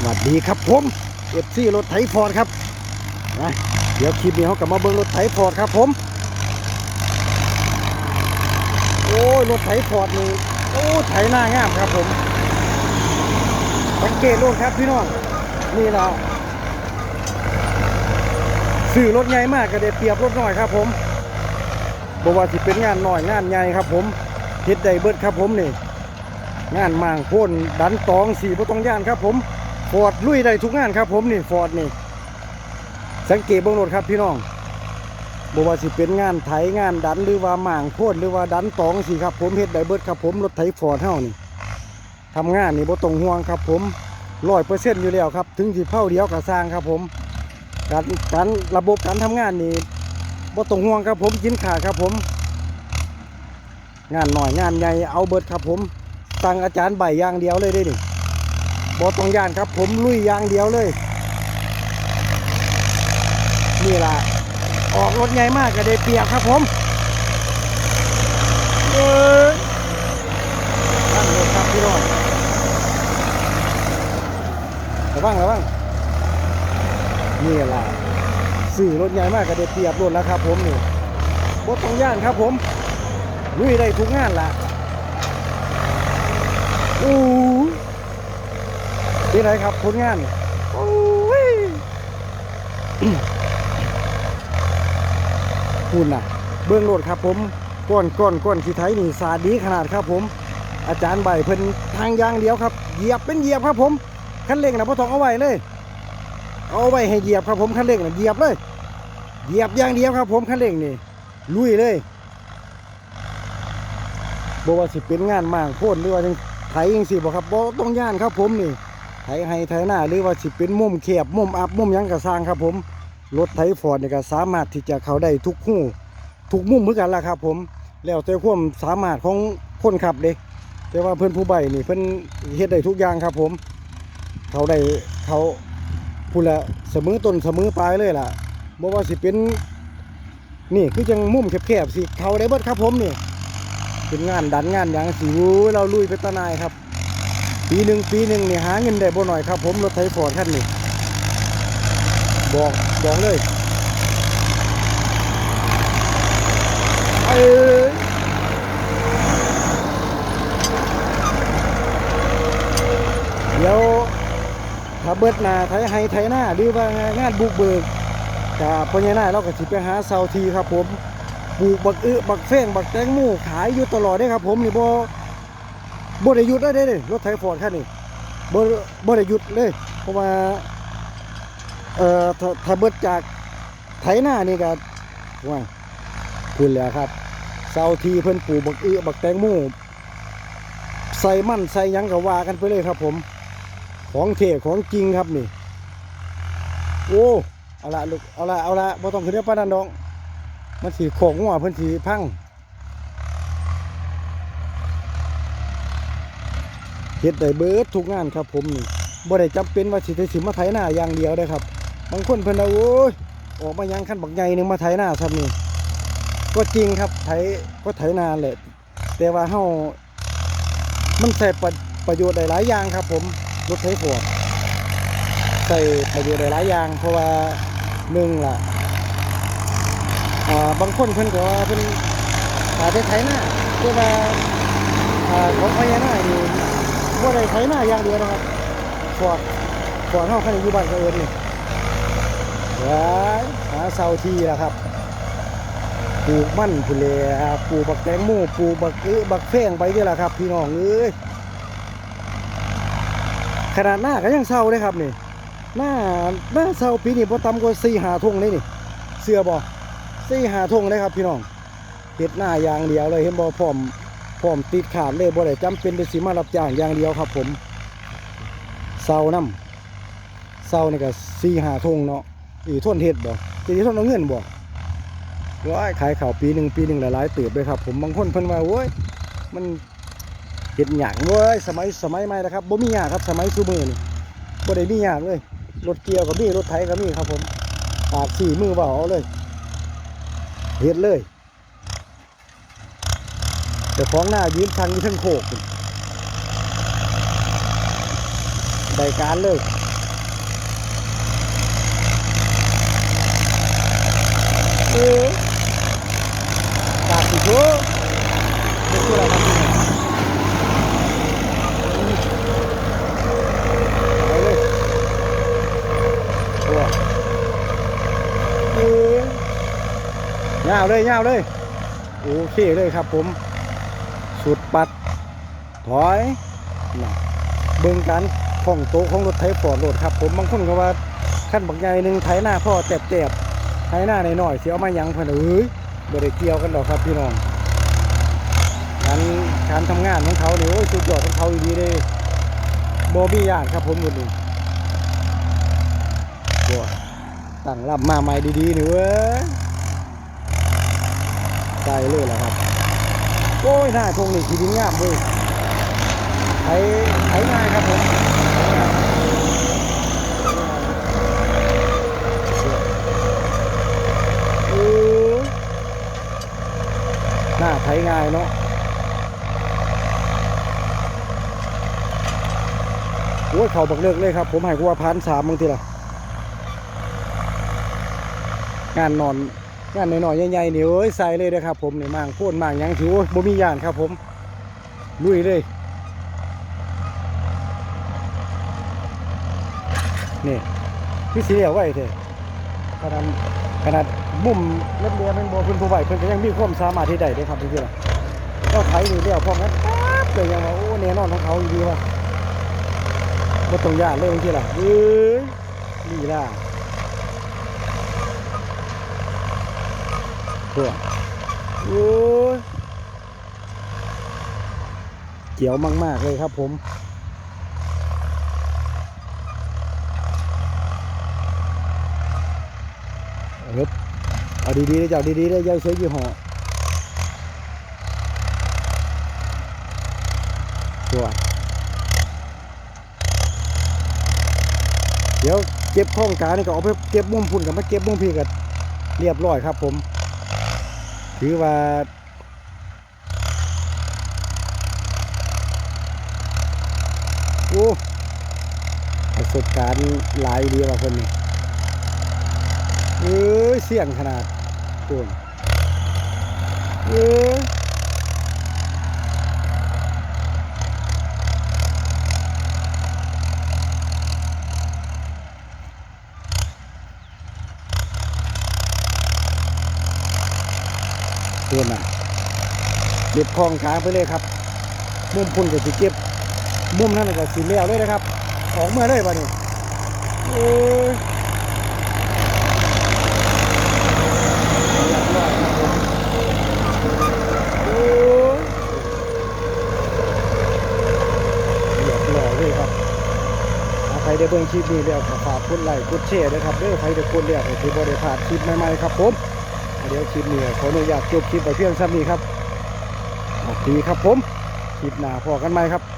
สวัสดีครับผมเอฟซีรถไถฟอร์ดครับนะเดี๋ยวคลิปนี้เขากลับมาเบิ้งรถไถฟอร์ดครับผมโอ้ยรถไถฟอร์ดนี่โอ้ไถหน้างามครับผมสังเกตรถครับพี่น้องนี่เราสื่อรถใหญ่มากก็ได้เปรียบรถน้อยครับผมบอกว่าสิเป็นงานน้อยงานใหญ่ครับผมเฮ็ดได้เบิดครับผมนี่งานมางโพ่นดันตองสีบ่ต้องย่านครับผม ฟอร์ดลุยได้ทุกงานครับผมนี่ฟอร์ดนี่ สังเกตบื้องรถครับพี่น้องบว่าสิเป็นงานไถงานดันหรือว่าหมางโพ่นหรือว่าดันตองสีครับผมเฮ็ดได้เบิดครับผมรถไถฟอร์ดเฮานี่ทำงานนี่บ่ต้องห่วงครับผมร้อยเปอร์เซ็นต์อยู่แล้วครับ ถึงสิเผาเดียวกับสร้างครับผมการการระบบการทำงานนี่บ่ต้องห่วงครับผมกินขาดครับผม งานหน่อยงานใหญ่เอาเบิดครับผมตั้งอาจารย์ใบอย่างเดียวเลยได้ดิ บอตองย่านครับ ผมลุยยางเดียวเลย นี่ล่ะ ออกรถใหญ่มากก็ได้เปียบครับผมเอ้ยตั้งรถครับพี่น้องระวังระวังนี่ล่ะสื่อรถใหญ่มากก็ได้เปียบรถแล้วครับ ผมนี่บอตองย่านครับผมลุยได้ทุกงานล่ะโอ้ ที่ไหนครับผลงานโอ้ยคุณน่ะ เบื้องโลดครับผมก้อนก้อนก้อนขี้ไทยนี่สาดีขนาดครับผม อาจารย์ใบเพิ่นทางยางเดียวครับ เหยียบเป็นเหยียบครับผมคันเร่งนะพ่อทองเอาไว้เลย เอาไว้ให้เหยียบครับผมคันเร่งนะเหยียบเลย เหยียบอย่างเดียวครับ ผมคันเร่งนี่ลุยเลยบอกว่าสิเป็นงานมางโพ่นหรือว่าจังไถยังสิบ่ครับบ่ต้องย่านครับผมนี่ ไถให้ไถหน้าหรือว่าสิเป็นมุมแคบมุมอับมุมยังก็สร้างครับผมรถไถฟอร์ดนี่ก็สามารถที่จะเข้าได้ทุกหูทุกมุมเหมือนกันล่ะครับ ผมแล้วแต่ความสามารถของคนขับเด้แต่ว่าเพื่อนผู้ใบนี่เพิ่อนเฮ็ดได้ทุกอย่างครับ ผม เขาได้เขาพูดละเสมอต้นเสมอปลายเลยล่ะบ่ว่าสิเป็นนี่คือจังมุมแคบๆสิเขาได้เบิดครับ ผมนี่เป็นงานดันงานอย่างสิวเราลุยไปตะนายครับ ปีหนึ่งปีหนึ่งเนี่ยหาเงินได้บ่หน่อยครับ ผมรถไถฟอร์ดคันนี้บอกบอกเลยเอ้ยเดี๋ยวถ้าเบิดหนาไถไฮไถหน้าหรือว่างานบุกเบิกกับพญ่หน้าเราก็สิไปหาเซาทีครับผมปลูกบักอึบักเฟ้งบักแตงโมขายอยู่ตลอดได้ครับผมนี่บ่ บ่ได้หยุดได้เด้เลยรถไถฟอร์ดคันนี้บ่บ่ได้หยุดเลย เพราะว่าเอ่อถ้าเบิดจากไถหน้านี่ก็ว่าคุณแล้วครับเสาทีเพิ่นปลูกบักอึบักแตงโมใส่มั่นใส่ยังก็ว่ากันไปเลยครับ ผม ของเท่ของจริงครับนี่โอ้เอาละลูกเอาละเอาละบ่ต้องขึ้นเรือป้านันดอกมันสีโขงหัวเพิ่นสีพัง เฮ็ดได้เบิดทุกงานครับผมนี่บ่ได้จำเป็นว่าสิได้สิมาไถหน้าอย่างเดียวได้ครับ บางคนเพิ่นว่าโอ้ยออกมายังขั้นบักใหญ่หนึงมาไถหน้าซ้ำนี่ก็จริงครับไถก็ไถนาแหละ แต่ว่าเฮามันใส่ประประโยชน์ได้หลายอย่างครับ ผมรถไถฟอร์ดใส่ประโยชน์ได้หลายอย่าง เพราะว่าหนึ่งล่ะอ่าบางคนเพิ่นก็ว่าเพิ่นอาจจะไถหน้าเพื่อว่าอ่าของพญานาคนี่ บ่ได้ไถหน้าอย่างเดียวนะครับฟอดฟอดเฮาคันยูบ้านก็เอิ้นนี่ว้ายหาเสาทีล่ะครับปลูกมันพุ่นแหลปลูกบักแตงโมปลูกบักเอ้บักแฟงไปนี่ล่ะครับ พี่น้องเอ้ยขนาดหน้าก็ยังเศร้าเลยครับนี่หน้าหน้าเศร้าปีนี้บ่ต่ำกว่า4 5ทุ่งเลยนี่ เสื้อบ่สี่หาทงเลยครับ พี่น้องเห็ดหน้าอย่างเดียวเลยเห็นบ่พร้อม พร้อมติดขาดเลยบ่ได้จำเป็นไปสิมารับจ้างอย่างเดียวครับ ผมเสาน้ำเสานี่ก็สี่หาทงเนาะอีท่นเห็ดบ่จะทนเอาเงินบ่ว้ายขายข่าวปีหนึ่งปีหนึ่งหลายๆเติบเลยครับ ผมบางคนเพิ่นว่าโอ้ยมันเห็ดหยางเว้ยสมัยสมัยใหม่แล้วครับบ่มีหยางครับ สมัยซูมือนี่บ่ได้มีหยางเลยรถเกี่ยวก็มีรถไถก็มีครับ ผมปาดสี่มือเบาเลยเฮ็ดเลย แต่ของหน้ายืนทางนี้ทั้งโขกใด้การเลยเออตาสิโก้ไม่ช่วยอะไรนะยาวเลยยาวเลย โอเคเลยครับผม ปัด ถอยเบิ่งกันของโตะของรถไถฟอร์ดรถครับ ผมบางคนก็ว่าขั้นบักใหญ่หนึ่งไถหน้าพ่อแตบๆไถหน้าหน่อยๆเสียเอามายังเพิ่นเอ้ยบ่ได้เกี่ยวกันดอกครับพี่น้องการการทำงานของเขาเนี่ยโอ้ยสุดยอดของเขาอีดีเลยบ่มีญาติครับผมคนนี้บัวตั้งลำมาใหม่ดีๆนี่เว้ยใจเลยแหละครับ โอ้ยหน้าทงนี่ขีดินงามเว้ยไถไถง่ายครับผมโอ้ยหน้าไถง่ายเนาะโอ้ยเขาบักเลิกเลยครับ ผมให้กูว่าพันสามบางทีละงานนอน งานน้อยๆใหญ่ๆนี่เอ้ยใส่เลยนะครับผมนี่มางโพ่นมางยังถือว่าบ่มียานครับผมลุยเลยนี่พี่สีเหลียวไว้เถอะขนาดขนาดมุมเล็บเลียเป็นบ่เพิ่นผู้ไหวเพิ่นก็ยังมีความสามารถที่ได้เด้ครับพี่ล่ะก็ไถนี่เลี้ยวพร้อมกันป๊บเลยยังว่าโอ้แน่นอนของเขาอยู่ดีว่าบ่ต้องยานเลยบางทีล่ะเอ้ยนี่ล่ะ ตัวโอ้ยเกี่ยวมาก ๆ เลยครับผม เอิบเอาดีๆเลยเจ้าดีๆเลยเจ้าเสียยี่ห้อตัวเดี๋ยวเก็บข้องกลางนี่ก็เอาไปเก็บมุมพุ่นกับมาเก็บมุมพี่กันเรียบร้อยครับผม ถือว่าโอ้ประสบการณ์หลายดีว่าคนนี้เอ้ยเสี่ยงขนาดตัวนี้เอ้ย ตัวน่ะเก็บคลองกลางไปเลยครับ มุมพุ่นก็สิเก็บ มุมนั้นก็สีแล้วเลยนะครับ ออกเมื่อเลยบ่นี่โอ้ยใครได้เบิ่งคลิปนี้แล้วก็ฝากกดไลค์กดแชร์ด้วยครับเด้อใครได้กดแล้วก็ถือบ่ได้พลาดคลิปใหม่ๆครับผม เดี๋ยวคลิปนี้ขออนุญาตจบคลิปไปเพียงเท่านี้ครับสวัสดีครับผมคลิปหน้าพอกันไหมครับ